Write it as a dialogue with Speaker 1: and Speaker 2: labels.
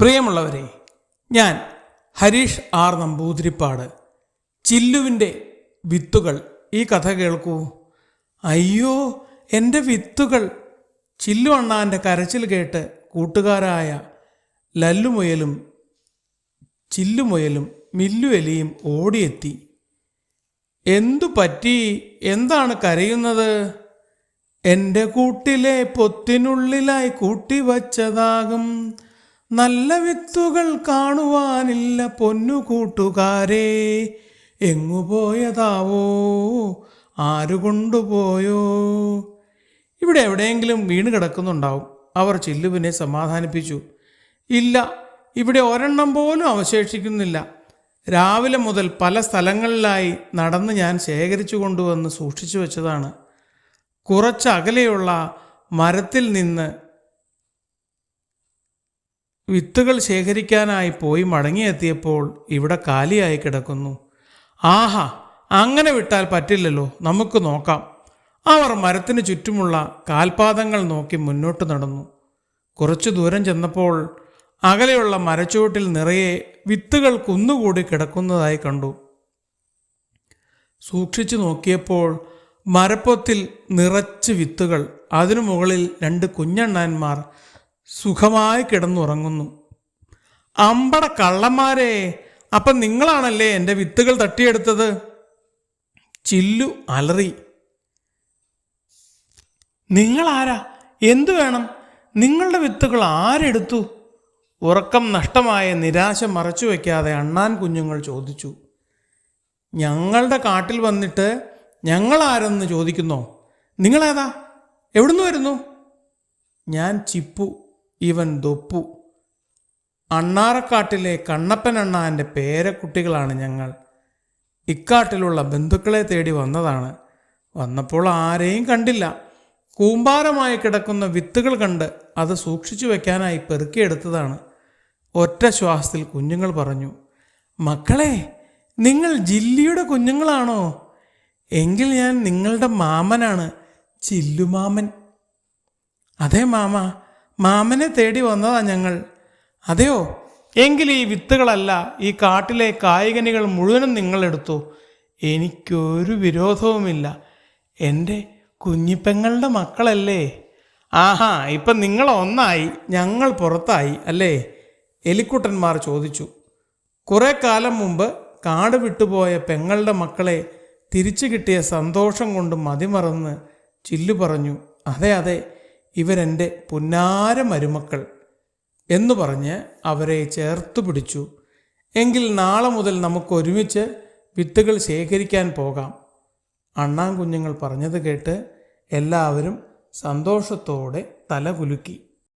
Speaker 1: പ്രിയമുള്ളവരെ ഞാൻ ഹരീഷ് ആർ നമ്പൂതിരിപ്പാട്. ചില്ലുവിന്റെ വിത്തുകൾ ഈ കഥ കേൾക്കൂ. അയ്യോ എന്റെ വിത്തുകൾ. ചില്ലു അണ്ണാന്റെ കരച്ചിൽ കേട്ട് കൂട്ടുകാരായ ലല്ലുമുയലും ചില്ലുമുയലും മില്ലുഎലിയും ഓടിയെത്തി. എന്തു പറ്റി? എന്താണ് കരയുന്നത്? എന്റെ കൂട്ടിലെ പൊത്തിനുള്ളിലായി കൂട്ടിവച്ചതാകും. നല്ല വിത്തുകൾ കാണുവാനില്ല പൊന്നു കൂട്ടുകാരെ. എങ്ങു പോയതാവോ? ആരു കൊണ്ടുപോയോ? ഇവിടെ എവിടെയെങ്കിലും വീണ് കിടക്കുന്നുണ്ടാവും. അവർ ചില്ലുവിനെ സമാധാനിപ്പിച്ചു. ഇല്ല ഇവിടെ ഒരെണ്ണം പോലും അവശേഷിക്കുന്നില്ല. രാവിലെ മുതൽ പല സ്ഥലങ്ങളിലായി നടന്ന് ഞാൻ ശേഖരിച്ചു കൊണ്ടുവന്ന് സൂക്ഷിച്ചു വെച്ചതാണ്. കുറച്ച് അകലെയുള്ള മരത്തിൽ നിന്ന് വിത്തുകൾ ശേഖരിക്കാനായി പോയി മടങ്ങിയെത്തിയപ്പോൾ ഇവിടെ കാലിയായി കിടക്കുന്നു. ആഹാ അങ്ങനെ വിട്ടാൽ പറ്റില്ലല്ലോ. നമുക്ക് നോക്കാം. അവർ മരത്തിന് ചുറ്റുമുള്ള കാൽപാദങ്ങൾ നോക്കി മുന്നോട്ട് നടന്നു. കുറച്ചു ദൂരം ചെന്നപ്പോൾ അകലെയുള്ള മരച്ചുവട്ടിൽ നിറയെ വിത്തുകൾ കുന്നുകൂടി കിടക്കുന്നതായി കണ്ടു. സൂക്ഷിച്ചു നോക്കിയപ്പോൾ മരപ്പൊത്തിൽ നിറച്ച് വിത്തുകൾ. അതിനു മുകളിൽ രണ്ട് കുഞ്ഞണ്ണാന്മാർ സുഖമായി കിടന്നുറങ്ങുന്നു. അമ്പട കള്ളന്മാരെ അപ്പം നിങ്ങളാണല്ലേ എന്റെ വിത്തുകൾ തട്ടിയെടുത്തത്? ചില്ലു അലറി. നിങ്ങളാരാ? എന്തു വേണം? നിങ്ങളുടെ വിത്തുകൾ ആരെടുത്തു? ഉറക്കം നഷ്ടമായ നിരാശ മറച്ചു വയ്ക്കാതെ അണ്ണാൻ കുഞ്ഞുങ്ങൾ ചോദിച്ചു. ഞങ്ങളുടെ കാട്ടിൽ വന്നിട്ട് ഞങ്ങളാരെന്ന് ചോദിക്കുന്നോ? നിങ്ങളേതാ? എവിടുന്ന് വരുന്നു? ഞാൻ ചിപ്പു. ഇവൻ ദൊപ്പു. അണ്ണാറക്കാട്ടിലെ കണ്ണപ്പൻ അണ്ണാന്റെ പേരക്കുട്ടികളാണ് ഞങ്ങൾ. ഇക്കാട്ടിലുള്ള ബന്ധുക്കളെ തേടി വന്നതാണ്. വന്നപ്പോൾ ആരെയും കണ്ടില്ല. കൂമ്പാരമായി കിടക്കുന്ന വിത്തുകൾ കണ്ട് അത് സൂക്ഷിച്ചു വെക്കാനായി പെറുക്കിയെടുത്തതാണ് ഒറ്റ ശ്വാസത്തിൽ കുഞ്ഞുങ്ങൾ പറഞ്ഞു മക്കളെ നിങ്ങൾ ജില്ലിയുടെ കുഞ്ഞുങ്ങളാണോ? എങ്കിൽ ഞാൻ നിങ്ങളുടെ മാമനാണ് ചില്ലുമാമൻ. അതെ മാമ. മാമനെ തേടി വന്നതാ ഞങ്ങൾ. അതെയോ? എങ്കിൽ ഈ വിത്തുകളല്ല ഈ കാട്ടിലെ കായികനികൾ മുഴുവനും നിങ്ങളെടുത്തു എനിക്കൊരു വിരോധവുമില്ല. എന്റെ കുഞ്ഞിപ്പെങ്ങളുടെ മക്കളല്ലേ? ആഹാ ഇപ്പം നിങ്ങൾ ഒന്നായി ഞങ്ങൾ പുറത്തായി അല്ലേ? എലിക്കുട്ടന്മാർ ചോദിച്ചു. കുറേ കാലം മുമ്പ് കാട് വിട്ടുപോയ പെങ്ങളുടെ മക്കളെ തിരിച്ചു കിട്ടിയ സന്തോഷം കൊണ്ട് മതിമറന്ന് ചില്ലു പറഞ്ഞു. അതെ അതെ ഇവരെന്റെ പുന്നാര മരുമക്കൾ എന്ന് പറഞ്ഞ് അവരെ ചേർത്ത് പിടിച്ചു. എങ്കിൽ നാളെ മുതൽ നമുക്ക് ഒരുമിച്ച് വിത്തുകൾ ശേഖരിക്കാൻ പോകാം. അണ്ണാൻ കുഞ്ഞുങ്ങൾ പറഞ്ഞത് കേട്ട് എല്ലാവരും സന്തോഷത്തോടെ തല കുലുക്കി